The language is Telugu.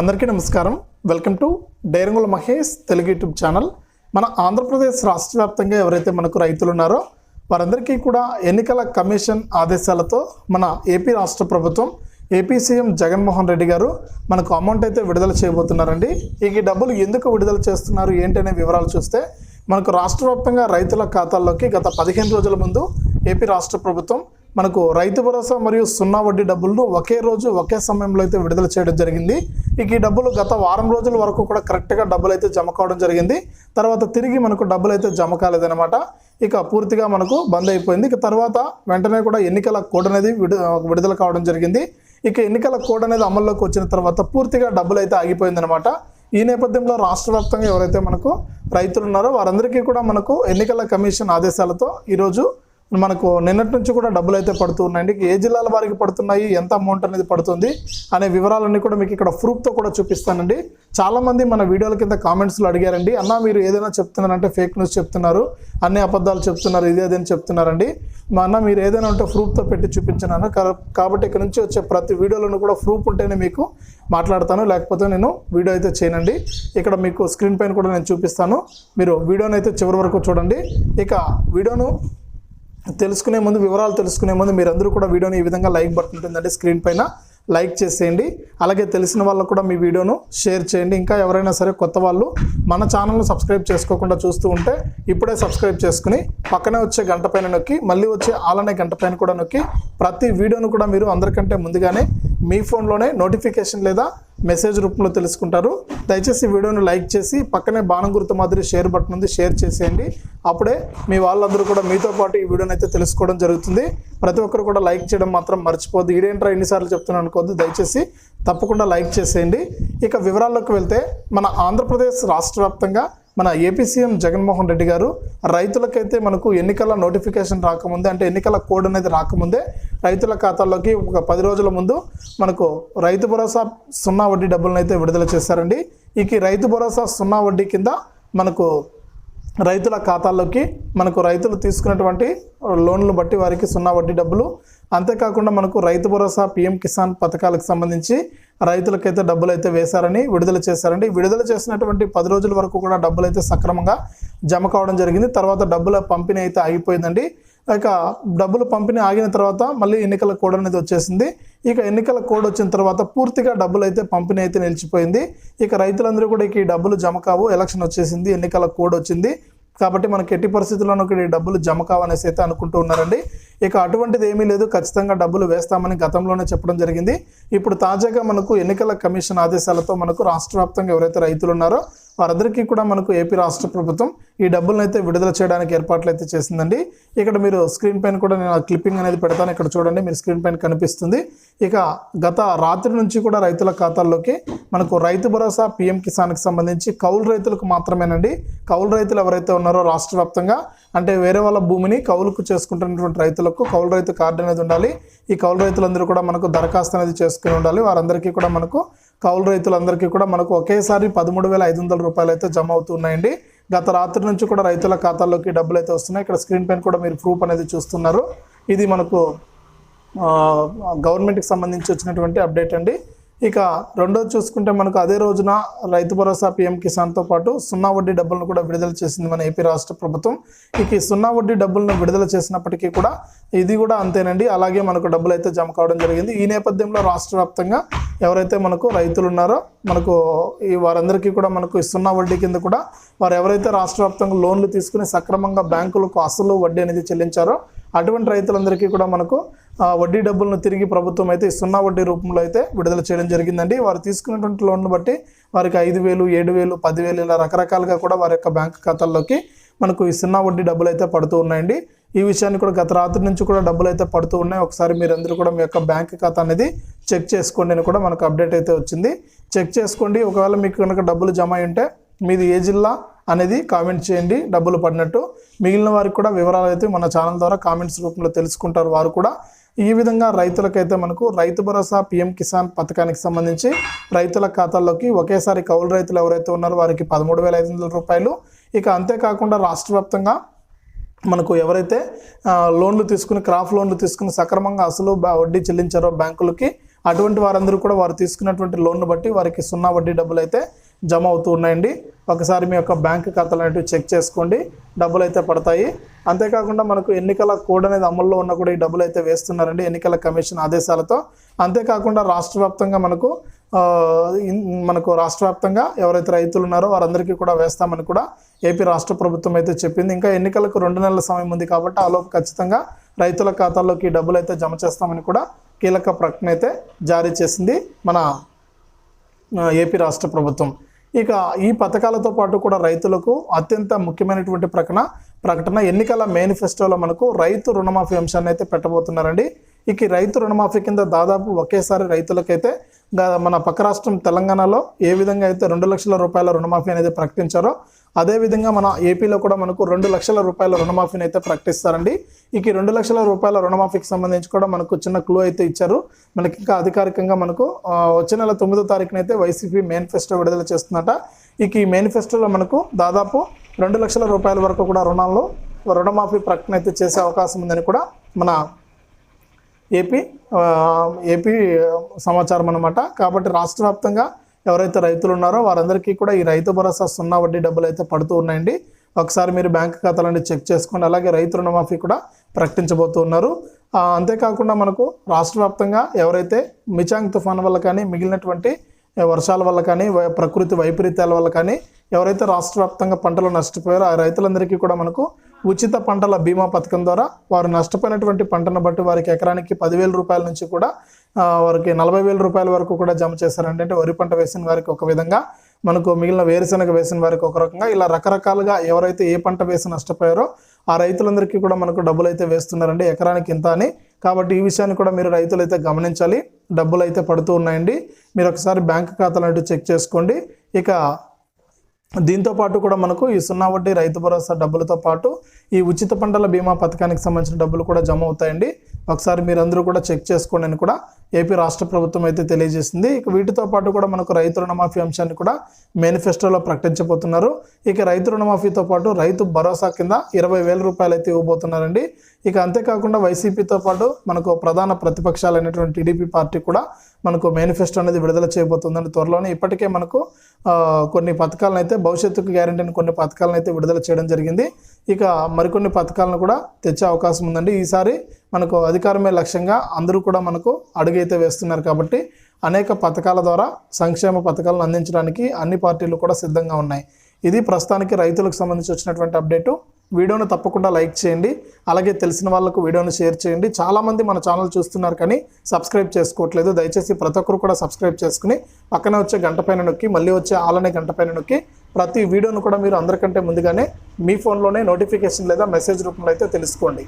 అందరికీ నమస్కారం. Welcome to Dairangula Mahesh Telugu YouTube channel. మన ఆంధ్రప్రదేశ్ రాష్ట్ర వ్యాప్తంగా ఎవరైతే మనకు రైతులు ఉన్నారో వారందరికీ కూడా ఎన్నికల కమిషన్ ఆదేశాలతో మన ఏపీ రాష్ట్ర ప్రభుత్వం ఏపీ సీఎం జగన్మోహన్ రెడ్డి గారు మనకు అమౌంట్ అయితే విడుదల చేయబోతున్నారండి. ఇక ఈ డబ్బులు ఎందుకు విడుదల చేస్తున్నారు? ఏంటనే వివరాలు చూస్తే మనకు రాష్ట్ర వ్యాప్తంగా రైతుల ఖాతాల్లోకి గత పదిహేను రోజుల ముందు ఏపీ రాష్ట్ర ప్రభుత్వం మనకు రైతు భరోసా మరియు సున్నా వడ్డీ డబ్బులను ఒకే రోజు ఒకే సమయంలో అయితే విడుదల చేయడం జరిగింది. ఇక ఈ డబ్బులు గత వారం రోజుల వరకు కూడా కరెక్ట్గా డబ్బులు అయితే జమ కావడం జరిగింది. తర్వాత తిరిగి మనకు డబ్బులు అయితే జమ కాలేదనమాట ఇక పూర్తిగా మనకు బంద్ అయిపోయింది. ఇక తర్వాత వెంటనే కూడా ఎన్నికల కోడ్ అనేది విడుదల కావడం జరిగింది. ఇక ఎన్నికల కోడ్ అనేది అమల్లోకి వచ్చిన తర్వాత పూర్తిగా డబ్బులు అయితే ఆగిపోయిందనమాట ఈ నేపథ్యంలో రాష్ట్ర వ్యాప్తంగా ఎవరైతే మనకు రైతులు ఉన్నారో వారందరికీ కూడా మనకు ఎన్నికల కమిషన్ ఆదేశాలతో ఈరోజు మనకు నిన్నటి నుంచి కూడా డబ్బులు అయితే పడుతున్నాయండి ఏ జిల్లాల వారికి పడుతున్నాయి ఎంత అమౌంట్ అనేది పడుతుంది అనే వివరాలన్నీ కూడా మీకు ఇక్కడ ప్రూఫ్తో కూడా చూపిస్తానండి. చాలామంది మన వీడియోల కింద కామెంట్స్లో అడిగారండి అన్న మీరు ఏదైనా చెప్తున్నారంటే ఫేక్ న్యూస్ చెప్తున్నారు అన్ని అబద్ధాలు చెప్తున్నారు ఇది అదని చెప్తున్నారండి. మా అన్న మీరు ఏదైనా ఉంటే ప్రూఫ్తో పెట్టి చూపించినాను కా- కాబట్టి ఇక్కడ నుంచి వచ్చే ప్రతి వీడియోలను కూడా ప్రూఫ్ ఉంటేనే మీకు మాట్లాడతాను లేకపోతే నేను వీడియో అయితే చేయనండి. ఇక్కడ మీకు స్క్రీన్ పైన కూడా నేను చూపిస్తాను. మీరు వీడియోని అయితే చివరి వరకు చూడండి. ఇక వీడియోను తెలుసుకునే ముందు వివరాలు తెలుసుకునే ముందు మీరందరూ కూడా వీడియోని ఈ విధంగా లైక్ బటన్ ఉంటుందంటే స్క్రీన్ పైన లైక్ చేసేయండి. అలాగే తెలిసిన వాళ్ళకు కూడా మీ వీడియోను షేర్ చేయండి. ఇంకా ఎవరైనా సరే కొత్త వాళ్ళు మన ఛానల్ను సబ్స్క్రైబ్ చేసుకోకుండా చూస్తూ ఉంటే ఇప్పుడే సబ్స్క్రైబ్ చేసుకుని పక్కనే వచ్చే గంట పైన నొక్కి మళ్ళీ వచ్చే ఆలనే గంట పైన కూడా నొక్కి ప్రతి వీడియోను కూడా మీరు అందరికంటే ముందుగానే మీ ఫోన్లోనే నోటిఫికేషన్ లేదా మెసేజ్ రూపంలో తెలుసుకుంటారు. దయచేసి వీడియోను వీడియోని లైక్ చేసి పక్కనే బాణం గుర్తు మాదిరి షేర్ బటన్ ఉంది షేర్ చేసేయండి. అప్పుడే మీ వాళ్ళందరూ కూడా మీతో పాటు ఈ వీడియోని అయితే తెలుసుకోవడం జరుగుతుంది. ప్రతి ఒక్కరు కూడా లైక్ చేయడం మాత్రం మర్చిపోద్దు ఇదేంట్రా ఎన్నిసార్లు చెప్తున్నాను అనుకోవద్దు. దయచేసి తప్పకుండా లైక్ చేసేయండి. ఇక వివరాల్లోకి వెళ్తే మన ఆంధ్రప్రదేశ్ రాష్ట్ర వ్యాప్తంగా మన ఏపీ సీఎం జగన్మోహన్ రెడ్డి గారు రైతులకైతే మనకు ఎన్నికల నోటిఫికేషన్ రాకముందే అంటే ఎన్నికల కోడ్ అనేది రాకముందే రైతుల ఖాతాల్లోకి ఒక పది రోజుల ముందు మనకు రైతు భరోసా సున్నా వడ్డీ డబ్బులను అయితే విడుదల చేశారండి. ఇక రైతు భరోసా సున్నా వడ్డీ కింద మనకు రైతుల ఖాతాల్లోకి మనకు రైతులు తీసుకున్నటువంటి లోన్లు బట్టి వారికి సున్నా వడ్డీ డబ్బులు అంతేకాకుండా మనకు రైతు భరోసా పిఎం కిసాన్ పథకాలకు సంబంధించి రైతులకైతే డబ్బులు అయితే వేశారని విడుదల చేశారండి. విడుదల చేసినటువంటి పది రోజుల వరకు కూడా డబ్బులు అయితే సక్రమంగా జమ కావడం జరిగింది. తర్వాత డబ్బుల పంపిణీ అయితే ఆగిపోయిందండి. ఇక డబ్బులు పంపిణీ ఆగిన తర్వాత మళ్ళీ ఎన్నికల కోడ్ అనేది వచ్చేసింది. ఇక ఎన్నికల కోడ్ వచ్చిన తర్వాత పూర్తిగా డబ్బులు అయితే పంపిణీ అయితే నిలిచిపోయింది. ఇక రైతులందరూ కూడా ఇక ఈ డబ్బులు జమ కావు. ఎలక్షన్ వచ్చేసింది ఎన్నికల కోడ్ వచ్చింది. కాబట్టి మనకి ఎట్టి పరిస్థితుల్లోనూ ఇక్కడ ఈ డబ్బులు జమ కావనేసి అయితే అనుకుంటూ ఉన్నారండి. ఇక అటువంటిది ఏమీ లేదు. ఖచ్చితంగా డబ్బులు వేస్తామని గతంలోనే చెప్పడం జరిగింది. ఇప్పుడు తాజాగా మనకు ఎన్నికల కమిషన్ ఆదేశాలతో మనకు రాష్ట్ర వ్యాప్తంగా ఎవరైతే రైతులు ఉన్నారో వారందరికీ కూడా మనకు ఏపీ రాష్ట్ర ప్రభుత్వం ఈ డబ్బులను అయితే విడుదల చేయడానికి ఏర్పాట్లు అయితే చేసిందండి. ఇక్కడ మీరు స్క్రీన్ పైన కూడా నేను క్లిప్పింగ్ అనేది పెడతాను. ఇక్కడ చూడండి మీరు స్క్రీన్ పైన కనిపిస్తుంది. ఇక గత రాత్రి నుంచి కూడా రైతుల ఖాతాల్లోకి మనకు రైతు భరోసా పిఎం కిసాన్కి సంబంధించి కౌలు రైతులకు మాత్రమేనండి. కౌలు రైతులు ఎవరైతే ఉన్నారో రాష్ట్ర వ్యాప్తంగా అంటే వేరే వాళ్ళ భూమిని కౌలుకు చేసుకుంటున్నటువంటి రైతులకు కౌలు రైతు కార్డు అనేది ఉండాలి. ఈ కౌలు రైతులందరూ కూడా మనకు దరఖాస్తు అనేది చేసుకుని ఉండాలి. వారందరికీ కూడా మనకు కౌలు రైతులందరికీ కూడా మనకు ఒకేసారి పదమూడు వేల ఐదు వందల రూపాయలు అయితే జమ అవుతున్నాయండి. గత రాత్రి నుంచి కూడా రైతుల ఖాతాల్లోకి డబ్బులు అయితే వస్తున్నాయి. ఇక్కడ స్క్రీన్ పైన కూడా మీరు ప్రూఫ్ అనేది చూస్తున్నారు. ఇది మనకు గవర్నమెంట్కి సంబంధించి వచ్చినటువంటి అప్డేట్ అండి. ఇక రెండోది చూసుకుంటే మనకు అదే రోజున రైతు భరోసా పిఎం కిసాన్తో పాటు సున్నా వడ్డీ డబ్బులను కూడా విడుదల చేసింది మన ఏపీ రాష్ట్ర ప్రభుత్వం. ఇక ఈ సున్నా వడ్డీ డబ్బులను విడుదల చేసినప్పటికీ కూడా ఇది కూడా అంతేనండి. అలాగే మనకు డబ్బులు అయితే జమ కావడం జరిగింది. ఈ నేపథ్యంలో రాష్ట్ర వ్యాప్తంగా ఎవరైతే మనకు రైతులు ఉన్నారో మనకు ఈ వారందరికీ కూడా మనకు ఇస్తున్న సున్నా వడ్డీ కింద కూడా వారు ఎవరైతే రాష్ట్ర వ్యాప్తంగా లోన్లు తీసుకుని సక్రమంగా బ్యాంకులకు అసలు వడ్డీ అనేది చెల్లించారో అటువంటి రైతులందరికీ కూడా మనకు ఆ, వడ్డీ డబ్బులను తిరిగి ప్రభుత్వం అయితే సున్నా వడ్డీ రూపంలో అయితే విడుదల చేయడం జరిగిందండి. వారు తీసుకున్నటువంటి లోన్ను బట్టి వారికి ఐదు వేలు ఏడు వేలు పదివేలు ఇలా రకరకాలుగా కూడా వారి యొక్క బ్యాంక్ ఖాతాల్లోకి మనకు ఈ సున్నా వడ్డీ డబ్బులు అయితే పడుతూ ఉన్నాయండి. ఈ విషయాన్ని కూడా గత రాత్రి నుంచి కూడా డబ్బులు అయితే పడుతూ ఉన్నాయి. ఒకసారి మీరందరూ కూడా మీ యొక్క బ్యాంక్ ఖాతా అనేది చెక్ చేసుకోండి అని కూడా మనకు అప్డేట్ అయితే వచ్చింది. చెక్ చేసుకోండి. ఒకవేళ మీకు కనుక డబ్బులు జమ అయి ఉంటే మీది ఏ జిల్లా అనేది కామెంట్ చేయండి. డబ్బులు పడినట్టు మిగిలిన వారికి కూడా వివరాలు అయితే మన ఛానల్ ద్వారా కామెంట్స్ రూపంలో తెలుసుకుంటారు వారు కూడా. ఈ విధంగా రైతులకైతే మనకు రైతు భరోసా పిఎం కిసాన్ పథకానికి సంబంధించి రైతుల ఖాతాల్లోకి ఒకేసారి కౌలు రైతులు ఎవరైతే ఉన్నారో వారికి పదమూడు వేల ఐదు వందల రూపాయలు. ఇక అంతేకాకుండా రాష్ట్ర వ్యాప్తంగా మనకు ఎవరైతే లోన్లు తీసుకుని క్రాప్ లోన్లు తీసుకుని సక్రమంగా అసలు వడ్డీ చెల్లించారో బ్యాంకులకి అటువంటి వారందరూ కూడా వారు తీసుకున్నటువంటి లోన్ను బట్టి వారికి సున్నా వడ్డీ డబ్బులు అయితే జమ అవుతూ ఉన్నాయండి. ఒకసారి మీ యొక్క బ్యాంక్ ఖాతాలు అనేవి చెక్ చేసుకోండి. డబ్బులు అయితే పడతాయి. అంతేకాకుండా మనకు ఎన్నికల కోడ్ అనేది అమల్లో ఉన్న కూడా ఈ డబ్బులు అయితే వేస్తున్నారండి. ఎన్నికల కమిషన్ ఆదేశాలతో. అంతేకాకుండా రాష్ట్ర వ్యాప్తంగా మనకు మనకు రాష్ట్ర వ్యాప్తంగా ఎవరైతే రైతులు ఉన్నారో వారందరికీ కూడా వేస్తామని కూడా ఏపీ రాష్ట్ర ప్రభుత్వం అయితే చెప్పింది. ఇంకా ఎన్నికలకు రెండు నెలల సమయం ఉంది కాబట్టి ఆలోపు ఖచ్చితంగా రైతుల ఖాతాల్లోకి డబ్బులు అయితే జమ చేస్తామని కూడా కీలక ప్రకటన అయితే జారీ చేసింది మన ఏపీ రాష్ట్ర ప్రభుత్వం. ఇక ఈ పథకాలతో పాటు కూడా రైతులకు అత్యంత ముఖ్యమైనటువంటి ప్రకటన ప్రకటన ఎన్నికల మేనిఫెస్టోలో మనకు రైతు రుణమాఫీ అంశాన్ని అయితే పెట్టబోతున్నారండి. ఇక రైతు రుణమాఫీ కింద దాదాపు ఒకేసారి రైతులకైతే మన పక్క రాష్ట్రం తెలంగాణలో ఏ విధంగా అయితే రెండు లక్షల రూపాయల రుణమాఫీ అనేది ప్రకటించారో అదే విధంగా మన ఏపీలో కూడా మనకు రెండు లక్షల రూపాయల రుణమాఫీని అయితే ప్రకటిస్తారండి. ఇక రెండు లక్షల రూపాయల రుణమాఫీకి సంబంధించి కూడా మనకు చిన్న క్లూ అయితే ఇచ్చారు. మనకి ఇంకా అధికారికంగా మనకు వచ్చే నెల తొమ్మిదో తారీఖున అయితే వైసీపీ మేనిఫెస్టో విడుదల చేస్తుందట. ఇక ఈ మేనిఫెస్టోలో మనకు దాదాపు రెండు లక్షల రూపాయల వరకు కూడా రుణాల్లో రుణమాఫీ ప్రకటన అయితే చేసే అవకాశం ఉందని కూడా మన ఏపీ ఏపీ సమాచారం అనమాట కాబట్టి రాష్ట్ర వ్యాప్తంగా ఎవరైతే రైతులు ఉన్నారో వారందరికీ కూడా ఈ రైతు భరోసా సున్నా వడ్డీ డబ్బులు అయితే పడుతూ ఉన్నాయండి. ఒకసారి మీరు బ్యాంక్ ఖాతాలన్నీ చెక్ చేసుకోండి అలాగే రైతు రుణమాఫీ కూడా ప్రకటించబోతున్నారు ఉన్నారు. అంతేకాకుండా మనకు రాష్ట్ర వ్యాప్తంగా ఎవరైతే మిచాంగ్ తుఫాన్ వల్ల కానీ మిగిలినటువంటి వర్షాల వల్ల కానీ ప్రకృతి వైపరీత్యాల వల్ల కానీ ఎవరైతే రాష్ట్ర వ్యాప్తంగా పంటలు నష్టపోయారో ఆ రైతులందరికీ కూడా మనకు ఉచిత పంటల బీమా పథకం ద్వారా వారు నష్టపోయినటువంటి పంటను బట్టి వారికి ఎకరానికి పదివేల రూపాయల నుంచి కూడా వారికి నలభై వేల రూపాయల వరకు కూడా జమ చేశారంటే అంటే వరి పంట వేసిన వారికి ఒక విధంగా మనకు మిగిలిన వేరుశనగ వేసిన వారికి ఒక రకంగా ఇలా రకరకాలుగా ఎవరైతే ఏ పంట వేసి నష్టపోయారో ఆ రైతులందరికీ కూడా మనకు డబ్బులు అయితే వేస్తున్నారండి. ఎకరానికి ఇంత అని. కాబట్టి ఈ విషయాన్ని కూడా మీరు రైతులు అయితే గమనించాలి. డబ్బులు అయితే పడుతూ ఉన్నాయండి. మీరు ఒకసారి బ్యాంక్ ఖాతాలు చెక్ చేసుకోండి. ఇక దీంతో పాటు కూడా మనకు ఈ సున్నా వడ్డీ రైతు భరోసా డబ్బులతో పాటు ఈ ఉచిత పంటల బీమా పథకానికి సంబంధించిన డబ్బులు కూడా జమ అవుతాయండి. ఒకసారి మీరందరూ కూడా చెక్ చేసుకోండి అని కూడా ఏపీ రాష్ట్ర ప్రభుత్వం అయితే తెలియజేసింది. ఇక వీటితో పాటు కూడా మనకు రైతు రుణమాఫీ అంశాన్ని కూడా మేనిఫెస్టోలో ప్రకటించబోతున్నారు. ఇక రైతు రుణమాఫీతో పాటు రైతు భరోసా కింద ఇరవై వేల రూపాయలు అయితే ఇవ్వబోతున్నారండి. ఇక అంతేకాకుండా వైసీపీతో పాటు మనకు ప్రధాన ప్రతిపక్షాలైనటువంటి టీడీపీ పార్టీ కూడా మనకు మేనిఫెస్టో అనేది విడుదల చేయబోతుందండి త్వరలోనే. ఇప్పటికే మనకు కొన్ని పథకాలను అయితే భవిష్యత్తుకు గ్యారంటీ అని కొన్ని పథకాలను అయితే విడుదల చేయడం జరిగింది. ఇక మరికొన్ని పథకాలను కూడా తెచ్చే అవకాశం ఉందండి. ఈసారి మనకు అధికారమే లక్ష్యంగా అందరూ కూడా మనకు అయితే వేస్తున్నారు కాబట్టి అనేక పథకాల ద్వారా సంక్షేమ పథకాలను అందించడానికి అన్ని పార్టీలు కూడా సిద్ధంగా ఉన్నాయి. ఇది ప్రస్తుతానికి రైతులకు సంబంధించి వచ్చినటువంటి అప్డేటు. వీడియోను తప్పకుండా లైక్ చేయండి. అలాగే తెలిసిన వాళ్ళకు వీడియోను షేర్ చేయండి. చాలామంది మన ఛానల్ చూస్తున్నారు కానీ సబ్స్క్రైబ్ చేసుకోవట్లేదు. దయచేసి ప్రతి ఒక్కరు కూడా సబ్స్క్రైబ్ చేసుకుని పక్కనే వచ్చే గంట పైన నొక్కి మళ్ళీ వచ్చే ఆలనే గంట పైన నొక్కి ప్రతి వీడియోను కూడా మీరు అందరికంటే ముందుగానే మీ ఫోన్లోనే నోటిఫికేషన్ లేదా మెసేజ్ రూపంలో అయితే తెలుసుకోండి.